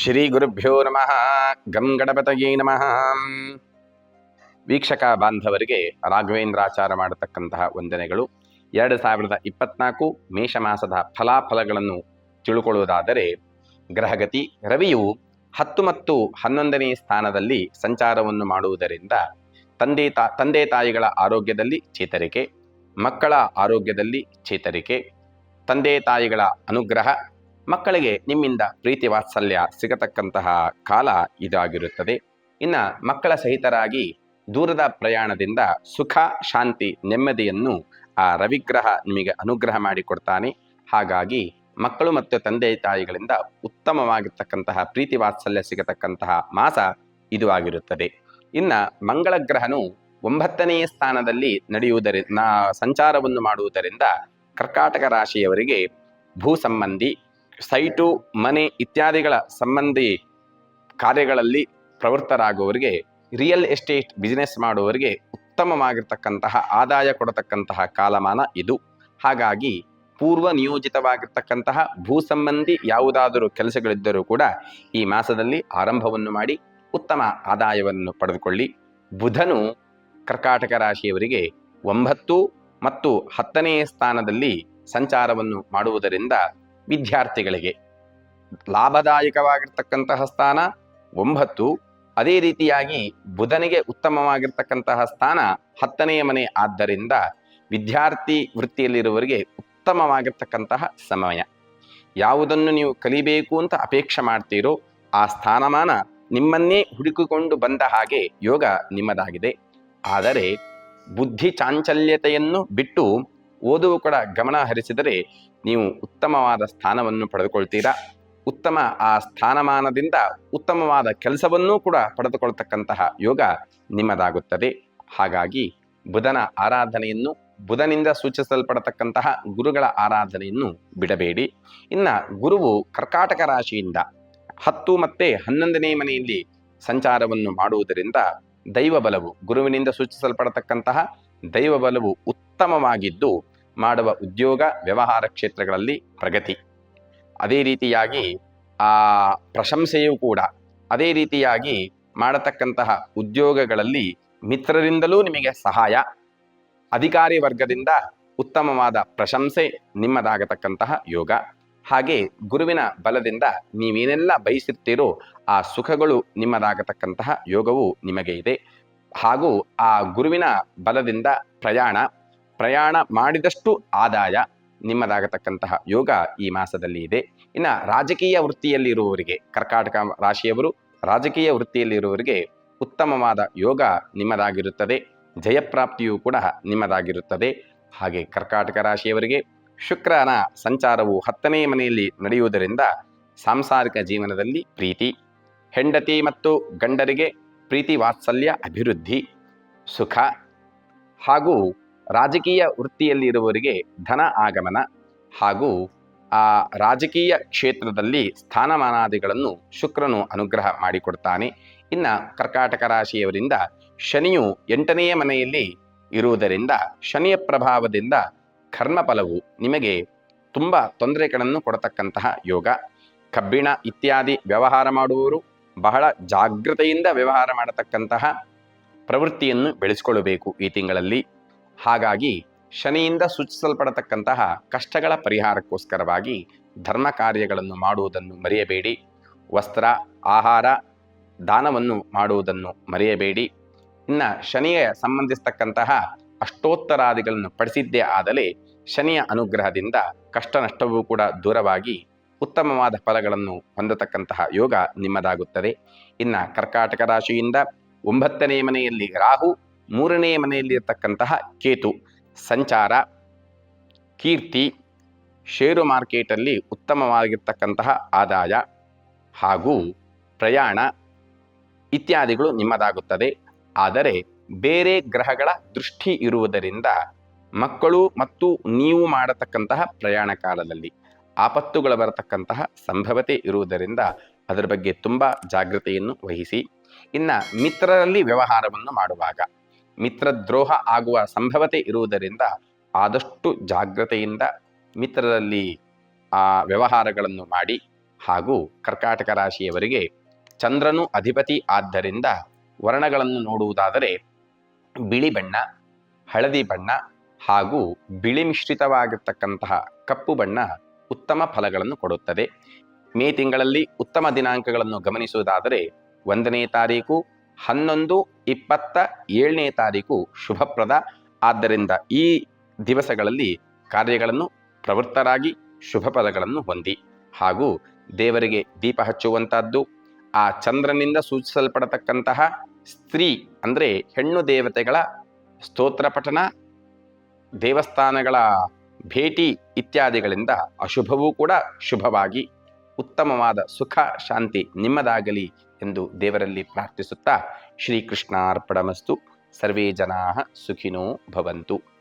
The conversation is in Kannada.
ಶ್ರೀ ಗುರುಭ್ಯೋ ನಮಃ. ಗಂ ಗಣಪತಯೇ ನಮಃ. ವೀಕ್ಷಕ ಬಾಂಧವರಿಗೆ ರಾಘವೇಂದ್ರಾಚಾರ ಮಾಡತಕ್ಕಂತಹ ವಂದನೆಗಳು. ಎರಡು ಸಾವಿರದ ಇಪ್ಪತ್ನಾಲ್ಕು ಮೇಷ ಮಾಸದ ಫಲಾಫಲಗಳನ್ನು ತಿಳುಕೊಳ್ಳುವುದಾದರೆ ಗ್ರಹಗತಿ ರವಿಯು ಹತ್ತು ಮತ್ತು ಹನ್ನೊಂದನೇ ಸ್ಥಾನದಲ್ಲಿ ಸಂಚಾರವನ್ನು ಮಾಡುವುದರಿಂದ ತಂದೆ ತಾ, ತಂದೆ ತಾಯಿಗಳ ಆರೋಗ್ಯದಲ್ಲಿ ಚೇತರಿಕೆ, ಮಕ್ಕಳ ಆರೋಗ್ಯದಲ್ಲಿ ಚೇತರಿಕೆ, ತಂದೆ ತಾಯಿಗಳ ಅನುಗ್ರಹ ಮಕ್ಕಳಿಗೆ ನಿಮ್ಮಿಂದ ಪ್ರೀತಿ ವಾತ್ಸಲ್ಯ ಸಿಗತಕ್ಕಂತಹ ಕಾಲ ಇದಾಗಿರುತ್ತದೆ. ಇನ್ನು ಮಕ್ಕಳ ಸಹಿತರಾಗಿ ದೂರದ ಪ್ರಯಾಣದಿಂದ ಸುಖ, ಶಾಂತಿ, ನೆಮ್ಮದಿಯನ್ನು ಆ ರವಿಗ್ರಹ ನಿಮಗೆ ಅನುಗ್ರಹ ಮಾಡಿಕೊಡ್ತಾನೆ ಹಾಗಾಗಿ ಮಕ್ಕಳು ಮತ್ತು ತಂದೆ ತಾಯಿಗಳಿಂದ ಉತ್ತಮವಾಗಿರ್ತಕ್ಕಂತಹ ಪ್ರೀತಿ ವಾತ್ಸಲ್ಯ ಸಿಗತಕ್ಕಂತಹ ಮಾಸ ಇದು ಆಗಿರುತ್ತದೆ. ಇನ್ನು ಮಂಗಳ ಗ್ರಹನು ಒಂಬತ್ತನೆಯ ಸ್ಥಾನದಲ್ಲಿ ನಡೆಯುವುದರಿಂದ ಸಂಚಾರವನ್ನು ಮಾಡುವುದರಿಂದ ಕರ್ಕಾಟಕ ರಾಶಿಯವರಿಗೆ ಭೂ ಸಂಬಂಧಿ ಸೈಟು, ಮನೆ ಇತ್ಯಾದಿಗಳ ಸಂಬಂಧಿ ಕಾರ್ಯಗಳಲ್ಲಿ ಪ್ರವೃತ್ತರಾಗುವವರಿಗೆ, ರಿಯಲ್ ಎಸ್ಟೇಟ್ ಬಿಸಿನೆಸ್ ಮಾಡುವವರಿಗೆ ಉತ್ತಮವಾಗಿರ್ತಕ್ಕಂತಹ ಆದಾಯ ಕೊಡತಕ್ಕಂತಹ ಕಾಲಮಾನ ಇದು. ಹಾಗಾಗಿ ಪೂರ್ವ ನಿಯೋಜಿತವಾಗಿರ್ತಕ್ಕಂತಹ ಭೂ ಸಂಬಂಧಿ ಯಾವುದಾದರೂ ಕೆಲಸಗಳಿದ್ದರೂ ಕೂಡ ಈ ಮಾಸದಲ್ಲಿ ಆರಂಭವನ್ನು ಮಾಡಿ ಉತ್ತಮ ಆದಾಯವನ್ನು ಪಡೆದುಕೊಳ್ಳಿ. ಬುಧನು ಕರ್ಕಾಟಕ ರಾಶಿಯವರಿಗೆ ಒಂಬತ್ತು ಮತ್ತು ಹತ್ತನೆಯ ಸ್ಥಾನದಲ್ಲಿ ಸಂಚಾರವನ್ನು ಮಾಡುವುದರಿಂದ ವಿದ್ಯಾರ್ಥಿಗಳಿಗೆ. ಲಾಭದಾಯಕವಾಗಿರ್ತಕ್ಕಂತಹ ಸ್ಥಾನ, ಒಂಬತ್ತು, ಅದೇ ರೀತಿಯಾಗಿ ಬುಧನಿಗೆ ಉತ್ತಮವಾಗಿರ್ತಕ್ಕಂತಹ ಸ್ಥಾನ ಹತ್ತನೆಯ ಮನೆ ಆದ್ದರಿಂದ ವಿದ್ಯಾರ್ಥಿ ವೃತ್ತಿಯಲ್ಲಿರುವವರಿಗೆ ಉತ್ತಮವಾಗಿರ್ತಕ್ಕಂತಹ ಸಮಯ. ಯಾವುದನ್ನು ನೀವು ಕಲಿಬೇಕು ಅಂತ ಅಪೇಕ್ಷೆ ಮಾಡ್ತೀರೋ ಆ ಸ್ಥಾನಮಾನ ನಿಮ್ಮನ್ನೇ ಹುಡುಕಿಕೊಂಡು ಬಂದ ಹಾಗೆ ಯೋಗ ನಿಮ್ಮದಾಗಿದೆ. ಆದರೆ ಬುದ್ಧಿ ಚಾಂಚಲ್ಯತೆಯನ್ನು ಬಿಟ್ಟು ಓದುವ ಕೂಡ ಗಮನ ಹರಿಸಿದರೆ ನೀವು ಉತ್ತಮವಾದ ಸ್ಥಾನವನ್ನು ಪಡೆದುಕೊಳ್ತೀರಾ. ಉತ್ತಮ ಆ ಸ್ಥಾನಮಾನದಿಂದ ಉತ್ತಮವಾದ ಕೆಲಸವನ್ನೂ ಕೂಡ ಪಡೆದುಕೊಳ್ತಕ್ಕಂತಹ ಯೋಗ ನಿಮ್ಮದಾಗುತ್ತದೆ. ಹಾಗಾಗಿ ಬುಧನ ಆರಾಧನೆಯನ್ನು ಬುಧನಿಂದ ಸೂಚಿಸಲ್ಪಡತಕ್ಕಂತಹ ಗುರುಗಳ ಆರಾಧನೆಯನ್ನು ಬಿಡಬೇಡಿ. ಇನ್ನ ಗುರುವು ಕರ್ಕಾಟಕ ರಾಶಿಯಿಂದ ಹತ್ತು ಮತ್ತೆ ಹನ್ನೊಂದನೇ ಮನೆಯಲ್ಲಿ ಸಂಚಾರವನ್ನು ಮಾಡುವುದರಿಂದ ದೈವ ಬಲವು ಗುರುವಿನಿಂದ ಸೂಚಿಸಲ್ಪಡತಕ್ಕಂತಹ ದೈವ ಬಲವು ಉತ್ತಮವಾಗಿದ್ದು ಮಾಡುವ ಉದ್ಯೋಗ ವ್ಯವಹಾರ ಕ್ಷೇತ್ರಗಳಲ್ಲಿ ಪ್ರಗತಿ. ಅದೇ ರೀತಿಯಾಗಿ ಆ ಪ್ರಶಂಸೆಯೂ ಕೂಡ ಅದೇ ರೀತಿಯಾಗಿ ಮಾಡತಕ್ಕಂತಹ ಉದ್ಯೋಗಗಳಲ್ಲಿ ಮಿತ್ರರಿಂದಲೂ ನಿಮಗೆ ಸಹಾಯ, ಅಧಿಕಾರಿ ವರ್ಗದಿಂದ ಉತ್ತಮವಾದ ಪ್ರಶಂಸೆ ನಿಮ್ಮದಾಗತಕ್ಕಂತಹ ಯೋಗ. ಹಾಗೆ ಗುರುವಿನ ಬಲದಿಂದ ನೀವೇನೆಲ್ಲ ಬಯಸುತ್ತೀರೋ ಆ ಸುಖಗಳು ನಿಮ್ಮದಾಗತಕ್ಕಂತಹ ಯೋಗವು ನಿಮಗೆ ಇದೆ. ಹಾಗೂ ಆ ಗುರುವಿನ ಬಲದಿಂದ ಪ್ರಯಾಣ ಪ್ರಯಾಣ ಮಾಡಿದಷ್ಟು ಆದಾಯ ನಿಮ್ಮದಾಗತಕ್ಕಂತಹ ಯೋಗ ಈ ಮಾಸದಲ್ಲಿ ಇದೆ. ಇನ್ನು ರಾಜಕೀಯ ವೃತ್ತಿಯಲ್ಲಿರುವವರಿಗೆ, ಕರ್ಕಾಟಕ ರಾಶಿಯವರು ರಾಜಕೀಯ ವೃತ್ತಿಯಲ್ಲಿರುವವರಿಗೆ ಉತ್ತಮವಾದ ಯೋಗ ನಿಮ್ಮದಾಗಿರುತ್ತದೆ. ಜಯಪ್ರಾಪ್ತಿಯೂ ಕೂಡ ನಿಮ್ಮದಾಗಿರುತ್ತದೆ. ಹಾಗೆ ಕರ್ಕಾಟಕ ರಾಶಿಯವರಿಗೆ ಶುಕ್ರನ ಸಂಚಾರವು ಹತ್ತನೇ ಮನೆಯಲ್ಲಿ ನಡೆಯುವುದರಿಂದ ಸಾಂಸಾರಿಕ ಜೀವನದಲ್ಲಿ ಪ್ರೀತಿ, ಹೆಂಡತಿ ಮತ್ತು ಗಂಡರಿಗೆ ಪ್ರೀತಿ ವಾತ್ಸಲ್ಯ, ಅಭಿವೃದ್ಧಿ, ಸುಖ ಹಾಗೂ ರಾಜಕೀಯ ವೃತ್ತಿಯಲ್ಲಿರುವವರಿಗೆ ಧನ ಆಗಮನ ಹಾಗೂ ಆ ರಾಜಕೀಯ ಕ್ಷೇತ್ರದಲ್ಲಿ ಸ್ಥಾನಮಾನಾದಿಗಳನ್ನು ಶುಕ್ರನು ಅನುಗ್ರಹ ಮಾಡಿಕೊಡ್ತಾನೆ. ಇನ್ನು ಕರ್ಕಾಟಕ ರಾಶಿಯವರಿಂದ ಶನಿಯು ಎಂಟನೆಯ ಮನೆಯಲ್ಲಿ ಇರುವುದರಿಂದ ಶನಿಯ ಪ್ರಭಾವದಿಂದ ಕರ್ಮಫಲವು ನಿಮಗೆ ತುಂಬ ತೊಂದರೆಗಳನ್ನು ಕೊಡತಕ್ಕಂತಹ ಯೋಗ. ಕಬ್ಬಿಣ ಇತ್ಯಾದಿ ವ್ಯವಹಾರ ಮಾಡುವವರು ಬಹಳ ಜಾಗೃತೆಯಿಂದ ವ್ಯವಹಾರ ಮಾಡತಕ್ಕಂತಹ ಪ್ರವೃತ್ತಿಯನ್ನು ಬೆಳೆಸಿಕೊಳ್ಳಬೇಕು ಈ ತಿಂಗಳಲ್ಲಿ. ಹಾಗಾಗಿ ಶನಿಯಿಂದ ಸೂಚಿಸಲ್ಪಡತಕ್ಕಂತಹ ಕಷ್ಟಗಳ ಪರಿಹಾರಕ್ಕೋಸ್ಕರವಾಗಿ ಧರ್ಮ ಕಾರ್ಯಗಳನ್ನು ಮಾಡುವುದನ್ನು ಮರೆಯಬೇಡಿ. ವಸ್ತ್ರ, ಆಹಾರ, ದಾನವನ್ನು ಮಾಡುವುದನ್ನು ಮರೆಯಬೇಡಿ. ಇನ್ನು ಶನಿಯ ಸಂಬಂಧಿಸತಕ್ಕಂತಹ ಅಷ್ಟೋತ್ತರಾದಿಗಳನ್ನು ಪಡಿಸಿದ್ದೇ ಆದಲೇ ಶನಿಯ ಅನುಗ್ರಹದಿಂದ ಕಷ್ಟ ನಷ್ಟವೂ ಕೂಡ ದೂರವಾಗಿ ಉತ್ತಮವಾದ ಫಲಗಳನ್ನು ಹೊಂದತಕ್ಕಂತಹ ಯೋಗ ನಿಮ್ಮದಾಗುತ್ತದೆ. ಇನ್ನು ಕರ್ಕಾಟಕ ರಾಶಿಯಿಂದ ಒಂಬತ್ತನೇ ಮನೆಯಲ್ಲಿ ರಾಹು ಮೂರನೇ ಮನೆಯಲ್ಲಿ ಇರತಕ್ಕಂತಹ ಕೇತು, ಸಂಚಾರ, ಕೀರ್ತಿ, ಷೇರು ಮಾರ್ಕೆಟಲ್ಲಿ ಉತ್ತಮವಾಗಿರ್ತಕ್ಕಂತಹ ಆದಾಯ ಹಾಗೂ ಪ್ರಯಾಣ ಇತ್ಯಾದಿಗಳು ನಿಮ್ಮದಾಗುತ್ತದೆ. ಆದರೆ ಬೇರೆ ಗ್ರಹಗಳ ದೃಷ್ಟಿ ಇರುವುದರಿಂದ ಮಕ್ಕಳು ಮತ್ತು ನೀವು ಮಾಡತಕ್ಕಂತಹ ಪ್ರಯಾಣ ಕಾಲದಲ್ಲಿ ಆಪತ್ತುಗಳು ಬರತಕ್ಕಂತಹ ಸಂಭವತೆ ಇರುವುದರಿಂದ ಅದರ ಬಗ್ಗೆ ತುಂಬ ಜಾಗೃತೆಯನ್ನು ವಹಿಸಿ, ಇನ್ನು ಮಿತ್ರರಲ್ಲಿ ವ್ಯವಹಾರವನ್ನು ಮಾಡುವಾಗ ಮಿತ್ರದ್ರೋಹ ಆಗುವ ಸಂಭವತೆ ಇರುವುದರಿಂದ ಆದಷ್ಟು ಜಾಗ್ರತೆಯಿಂದ ಮಿತ್ರರಲ್ಲಿ ಆ ವ್ಯವಹಾರಗಳನ್ನು ಮಾಡಿ ಹಾಗೂ ಕರ್ಕಾಟಕ ರಾಶಿಯವರಿಗೆ ಚಂದ್ರನು ಅಧಿಪತಿ ಆದ್ದರಿಂದ ವರ್ಣಗಳನ್ನು ನೋಡುವುದಾದರೆ ಬಿಳಿ ಬಣ್ಣ, ಹಳದಿ ಬಣ್ಣ ಹಾಗೂ ಬಿಳಿ ಮಿಶ್ರಿತವಾಗಿರ್ತಕ್ಕಂತಹ ಕಪ್ಪು ಬಣ್ಣ ಉತ್ತಮ ಫಲಗಳನ್ನು ಕೊಡುತ್ತದೆ. ಮೇ ತಿಂಗಳಲ್ಲಿ ಉತ್ತಮ ದಿನಾಂಕಗಳನ್ನು ಗಮನಿಸುವುದಾದರೆ ಒಂದನೇ ತಾರೀಕು ಹನ್ನೊಂದು, ಇಪ್ಪತ್ತ ಏಳನೇ ತಾರೀಕು ಶುಭಪ್ರದ. ಆದ್ದರಿಂದ ಈ ದಿವಸಗಳಲ್ಲಿ ಕಾರ್ಯಗಳನ್ನು ಪ್ರವೃತ್ತರಾಗಿ ಶುಭ ಫಲಗಳನ್ನು ಹೊಂದಿ ಹಾಗೂ ದೇವರಿಗೆ ದೀಪ ಹಚ್ಚುವಂತಹದ್ದು, ಆ ಚಂದ್ರನಿಂದ ಸೂಚಿಸಲ್ಪಡತಕ್ಕಂತಹ ಸ್ತ್ರೀ ಅಂದರೆ ಹೆಣ್ಣು ದೇವತೆಗಳ ಸ್ತೋತ್ರ ಪಠನ, ದೇವಸ್ಥಾನಗಳ ಭೇಟಿ ಇತ್ಯಾದಿಗಳಿಂದ ಅಶುಭವೂ ಕೂಡ ಶುಭವಾಗಿ ಉತ್ತಮವಾದ ಸುಖ, ಶಾಂತಿ ನಿಮ್ಮದಾಗಲಿ ಎಂದು ದೇವರಲ್ಲಿ ಪ್ರಾರ್ಥಿಸುತ್ತಾ ಶ್ರೀಕೃಷ್ಣಾರ್ಪಣಮಸ್ತು. ಸರ್ವೇ ಜನಾ ಸುಖಿನೋ ಭವಂತು.